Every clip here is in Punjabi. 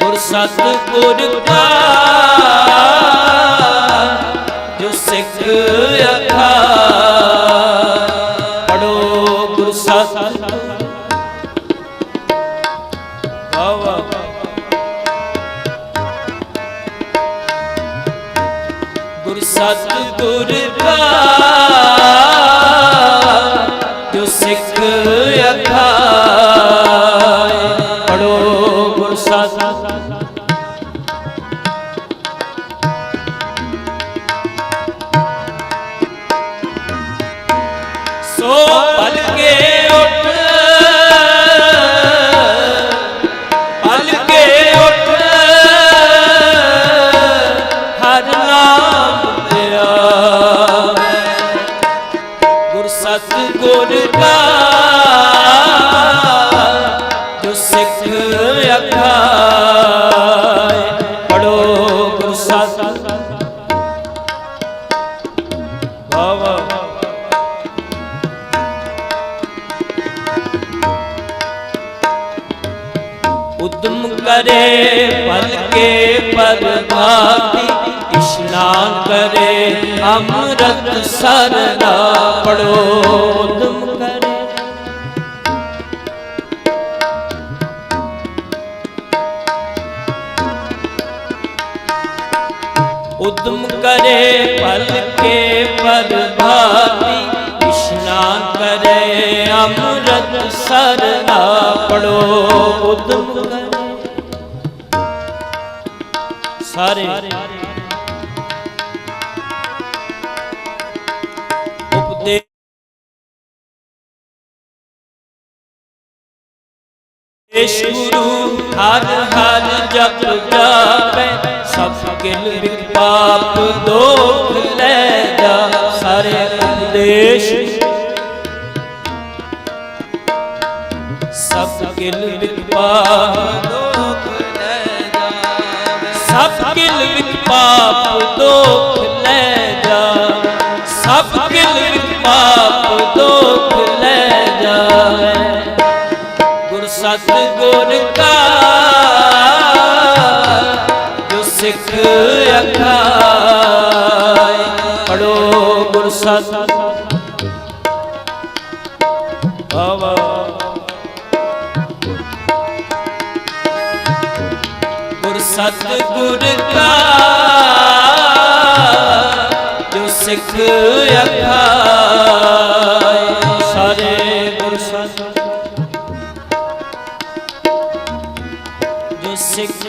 ਗੁਰ ਸਤ ਗੁਰ ਕਾ ਜੋ ਸਿੱਖ ਅਖਾ। ਪੜੋ ਗੁਰ ਸਤ ਗੁਰ ਸਤ ਗੁਰ ਕਾ ਸਤ। ਭਵ ਉਦਮ ਕਰੇ ਭਲਕੇ ਪਰਭਾਤੀ ਇਸ਼ਨਾਨ ਕਰੇ ਅੰਮ੍ਰਿਤ ਸਰਦਾ ਪੜੋ। ਪਰੇ ਪਲਕੇ ਪਰਭਾਤੀ ਇਸ਼ਨਾ ਕਰੇ ਅੰਮ੍ਰਿਤ ਸਰ ਆਪਣੋ ਉਦਮ ਕਰੇ ਸਾਰੇ ਏਸ਼ ਗੁਰੂ ਹਰ ਹਰ ਜਪ ਜਾਪੈ, ਸਭ ਕਿਲ ਵਿਕ ਪਾਪ ਦੋਖ ਲੈ ਜਾ ਸਾਰੇ ਉਪਦੇਸ਼ ਸਭ ਕਿਲ ਵਿਕ ਪਾਪ ਦੋਖ ਲੈ ਜਾਵੇ ਸਭ ਕਿਲ ਵਿਕ ਪਾਪ ਦੋਖ ਸਤਿਗੁਰ ਕਾ, ਜੋ ਸਿੱਖ ਅਖਾਏ ਪੜੋ ਗੁਰ ਸਤ ਬਾਵਾ ਗੁਰ ਸਤਿਗੁਰ ਕਾ, ਜੋ ਸਿੱਖ ਅਖਾਏ ਸਿੱਖ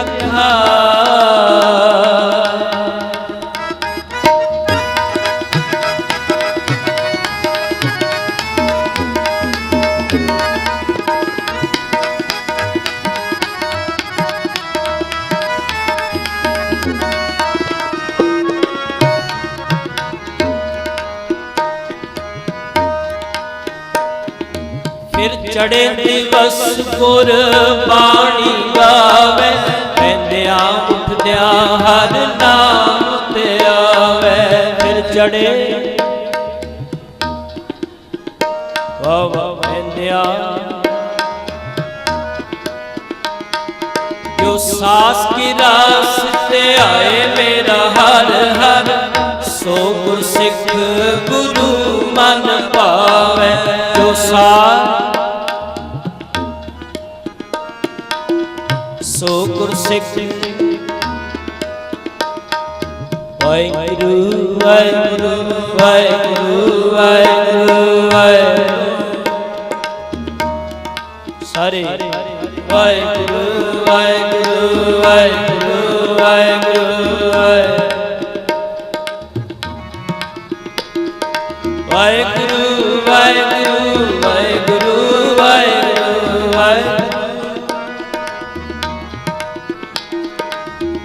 ਅਖਾ। ਫਿਰ ਚੜੇ ਦਿਵਸ ਗੁਰ ਬਾਣੀ ਗਾਵੇ, ਪੈਂਦਿਆਂ ਉੱਠਦਿਆਂ ਹਰ ਨਾਮ ਤੇ ਆਵੇ, ਫਿਰ ਚੜੇ। ਵਾ ਵਾ ਪੈਂਦਿਆਂ। ਜੋ ਸਾਸ ਕੀ ਰਾਸ ਤੇ ਆਏ ਮੇਰਾ ਹਰ ਹਰ, ਸੋ ਗੁਰ ਸਿੱਖ ਗੁਰੂ ਸਿੱਖ ਵਾਹਿਗੁਰੂ ਵਾਹਿਗੁਰੂ ਵਾਹਿਗੁਰੂ ਵਾਹਿਗੁਰੂ। ਵਾਹਿਗੁਰੂ ਸਾਰੇ ਵਾਹਿਗੁਰੂ ਵਾਹਿਗੁਰੂ ਵਾਹਿਗੁਰੂ ਵਾਹਿਗੁਰੂ।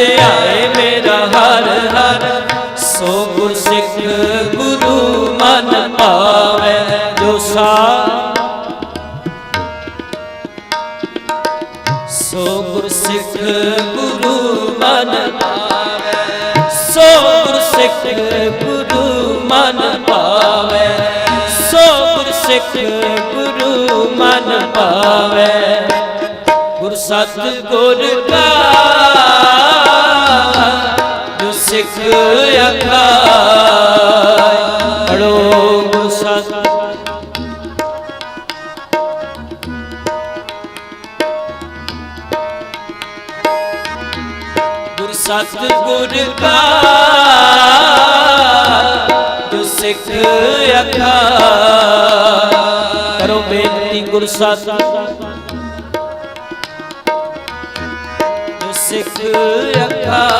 ਰਾਸ ਆਏ ਮੇਰਾ ਹਰ ਹਰ। ਸੋ ਗੁਰ ਸਿੱਖ ਗੁਰੂ ਮਨ ਪਾਵੇ ਜੋ ਸਾ। ਸੋ ਗੁਰ ਸਿੱਖ ਗੁਰੂ ਮਨ ਪਾਵੇ। ਸੋ ਗੁਰ ਸਿੱਖ ਗੁਰੂ ਮਨ ਪਾਵੇ। ਸੋ ਗੁਰ ਸਿੱਖ ਗੁਰੂ ਮਨ ਪਾਵੇ। ਗੁਰ ਸਤ ਗੁਰ ਕਾ ਸਿੱਖ ਅਖਾਇ ਪੜੋ ਗੁਰ ਸਤ ਗੁਰ ਸਤ ਗੁਰ ਕਾ, ਜੋ ਸਿੱਖ ਅਖਾ। ਕਰੋ ਬੇਨਤੀ ਗੁਰ ਸਤ ਸਿੱਖ ਅਖਾ।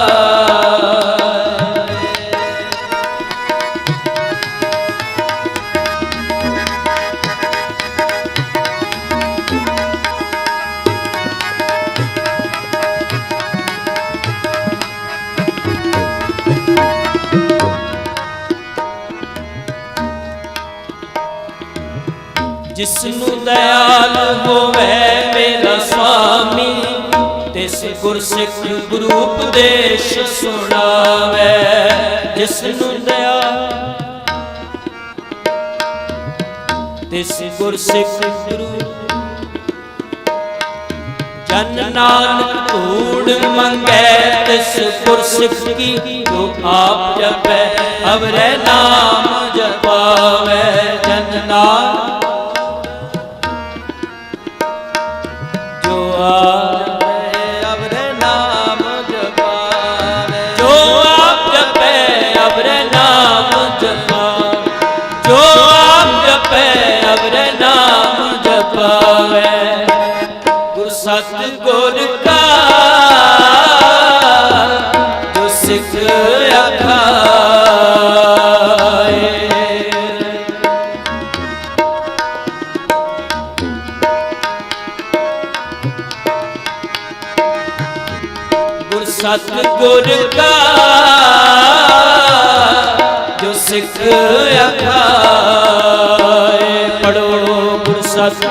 ਦਇਆਲ ਹੋਵੇ ਮੇਰਾ ਸੁਆਮੀ ਤਿਸ ਗੁਰ ਸਿੱਖ ਗੁਰੂ ਉਪਦੇਸ਼ ਸੁਣਾਵੇ ਜਿਸ ਨੂੰ ਦਇਆ ਤਿਸ ਗੁਰ ਸਿੱਖ ਗੁਰੂ ਜਨ ਨਾਨਕ ਧੂੜ ਮੰਗੈ, ਤਿਸ ਗੁਰ ਸਿੱਖ ਕੀ ਜੋ ਆਪ ਜਪੈ, ਅਵਰੇ ਨਾਮ ਜਪਾਵੇ। ਜਨ ਨਾਨਕ ਆਪ ਜਪੈ ਨਾਮ ਜਪਾਵੇ। ਗੁਰ ਸਤ ਗੁਰ ਕਾ, ਜੋ ਸਿੱਖ ਅਖਾਏ। ਗੁਰ ਸਤ ਗੁਰ ਕਾ ਸਿੱਖ ਅਖਾਏ ਪੜੋ ਗੁਰ ਸਤ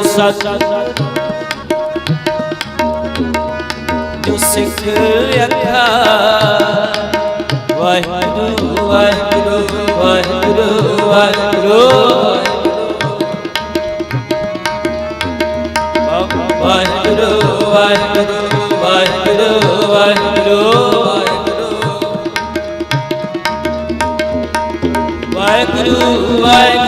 ਪੜੋ ਗੁਰ ਸਤ ਜੋ ਸਿੱਖ ਅਖਾ ਵਾਹਿਗੁਰੂ ਵਾਹਿਗੁਰੂ ਵਾਹਿਗੁਰੂ ਵਾਹਿਗੁਰੂ ਵਾਹਿਗੁਰੂ ਵਾਹਿਗੁਰੂ ਵਾਹਿਗੁਰੂ ਵਾਹਿਗੁਰੂ ਵਾਹਿਗੁਰੂ ਵਾਹਿਗੁਰੂ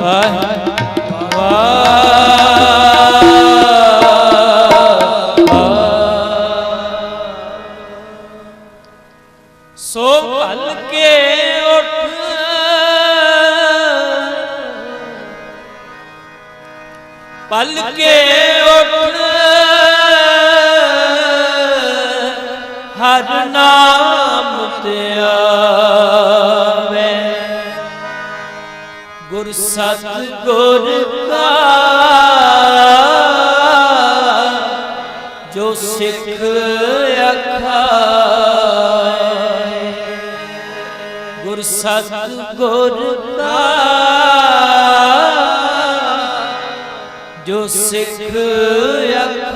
Bye. ਪਲਕੇ ਉੱਠ। ਹਰ ਨਾਮ ਤੇ ਆਵੇ। ਗੁਰ ਸਤ ਗੁਰ ਕਾ ਜੋ ਸਿੱਖ ਅਖਾਏ ਗੁਰ ਸਤ ਗੁਰ ਕਾ ਜੋ ਸਿੱਖ ਅਕ